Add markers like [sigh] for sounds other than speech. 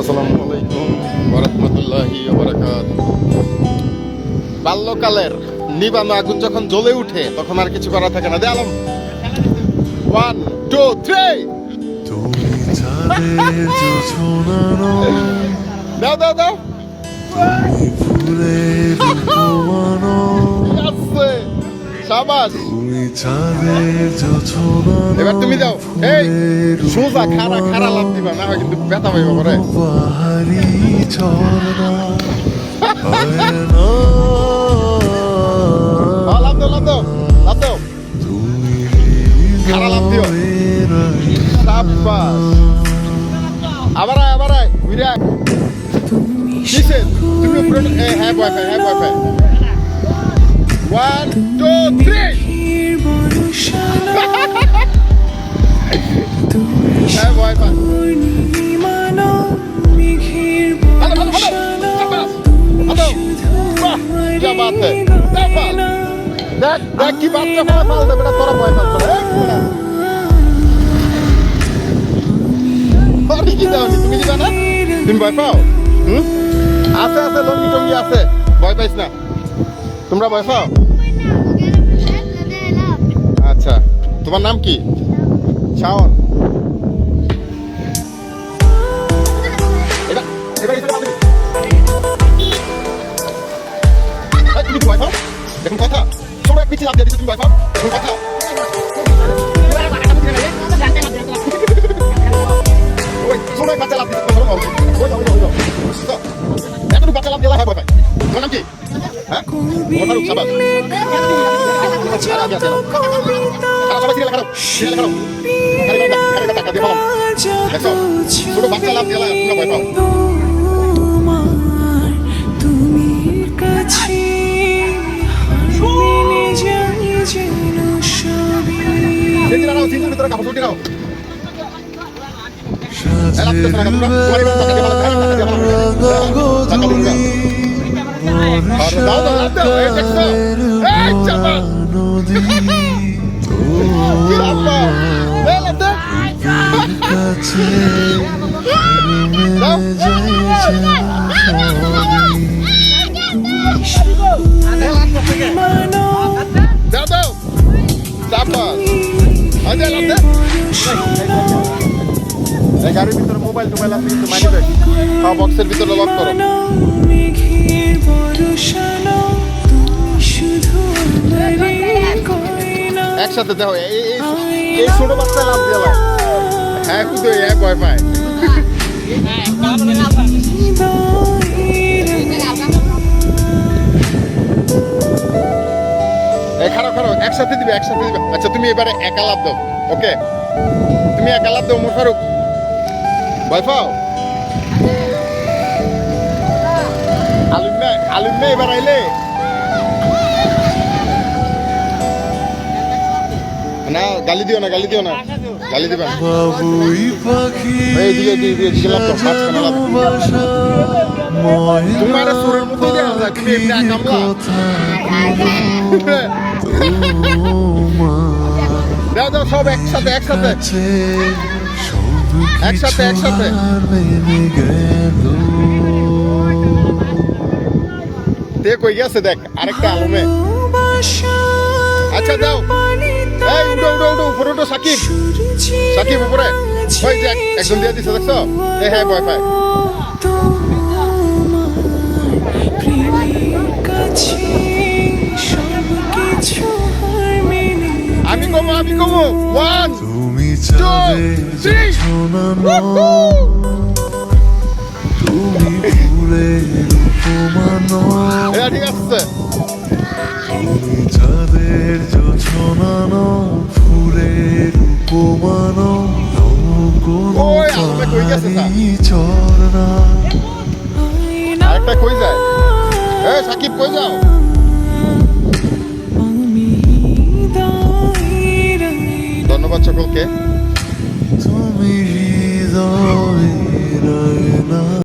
আসসালামু আলাইকুম ওরহমতুল্লাহি বাল্যকালের নিবানো আগুন যখন জ্বলে উঠে তখন আর কিছু করা থাকে না। দে আলম। ওয়ান টু থ্রি দাও দাও দাও। [laughs] সাবাস। এবার তুমি দাও এই, সোজা খাড়া খাড়া লাভ দিবা, না কিন্তু ব্যথা হইব পরে। হয়, লাভ দাও লাভ দাও লাভ দাও। খাড়া লাফ দিও। সাবাস। আবার আয় আবার আয়, ঘুরে তুমি হ্যাঁ ওয়াইফাই হ্যাঁ ওয়াইফাই ওয়ান টু থ্রি হ্যাঁ ওয়াইফাই ভালো ভালো ভালো সাবাস ভালো বাহ যা বাত है সাবাস দেখ দেখ কি বাচ্চা ফেলা দেবে না তোরা ভয় না আরে কি দাও তুমি কি জানা তুমি ভয় পাও হুম আছে আছে লঙ্গি টঙ্গি আছে ভয় পাইস না তোমরা ভয় পাও আচ্ছা তোমার নাম কি? শাওন। এটা এটা এটা বলবি এই, তুমি কি ভয় পাও দেখুন কথা। ছোট এক পিছিয়ে লাভ দিয়ে দিচ্ছ তুমি ভয় পাও দেখুন কথা। ওই ছোট এক বাচ্চা লাভ দিচ্ছে তোমার ধরো ওই যাও ওই যাও ওই যাও বুঝছ? এতটুকু বাচ্চা লাভ দিয়ে হয় ভয় পায় তোমার নাম কি? হ্যাঁ? তোমার ফারুক সাবাস। ছোট বাচ্চা লাভ তোমরা ভয় পাও। তুমি কাছে গাড়ির ভিতরে মোবাইল টোবাইল আছে কিন্তু মানি ব্যাগ বক্সের ভিতরে লক করো। একসাথে দেখো এই ছোট বাচ্চা লাভ দিয়ে হ্যাঁ কিন্তু এক ভয় পায়। খারাপ খারাপ একসাথে দিবে একসাথে দিবে। আচ্ছা তুমি এবারে একা লাভ দাও ওকে? তুমি একা লাভ দাও মোর ফারুক। ভয় পাও? আলুম না আলুম না এবার আইলে? গালি দিও না গালি দিও না। গালি দিবা না। বাবুই পাখি এই মাঝখানে দাও। তোমার সুরের মতো দেওয়া যায় তুমি এমনি আকামলা [laughs] দাও দাও সব একসাথে একসাথে। একসাথে, একসাথে। তে কই গেছে দেখ আরেকটা আলমে। আচ্ছা দাও। উঠো উপরে উঠো সাকিব। সাকিব উপরে। ওই যে এক- একজন দিয়ে দিছে দেখছ? এই হ্যাঁ ভয় পায়। আমি কমো আমি কমো। ওয়ান ফুলের উপমানো এটা ঠিক আছে। তুমি চাঁদের জোছনা ফুলের উপমানো ঝর্ণা আরেকটা কই যায়? এই সাকিব কই যাও? ধন্যবাদ সকলকে। তুমি আয়না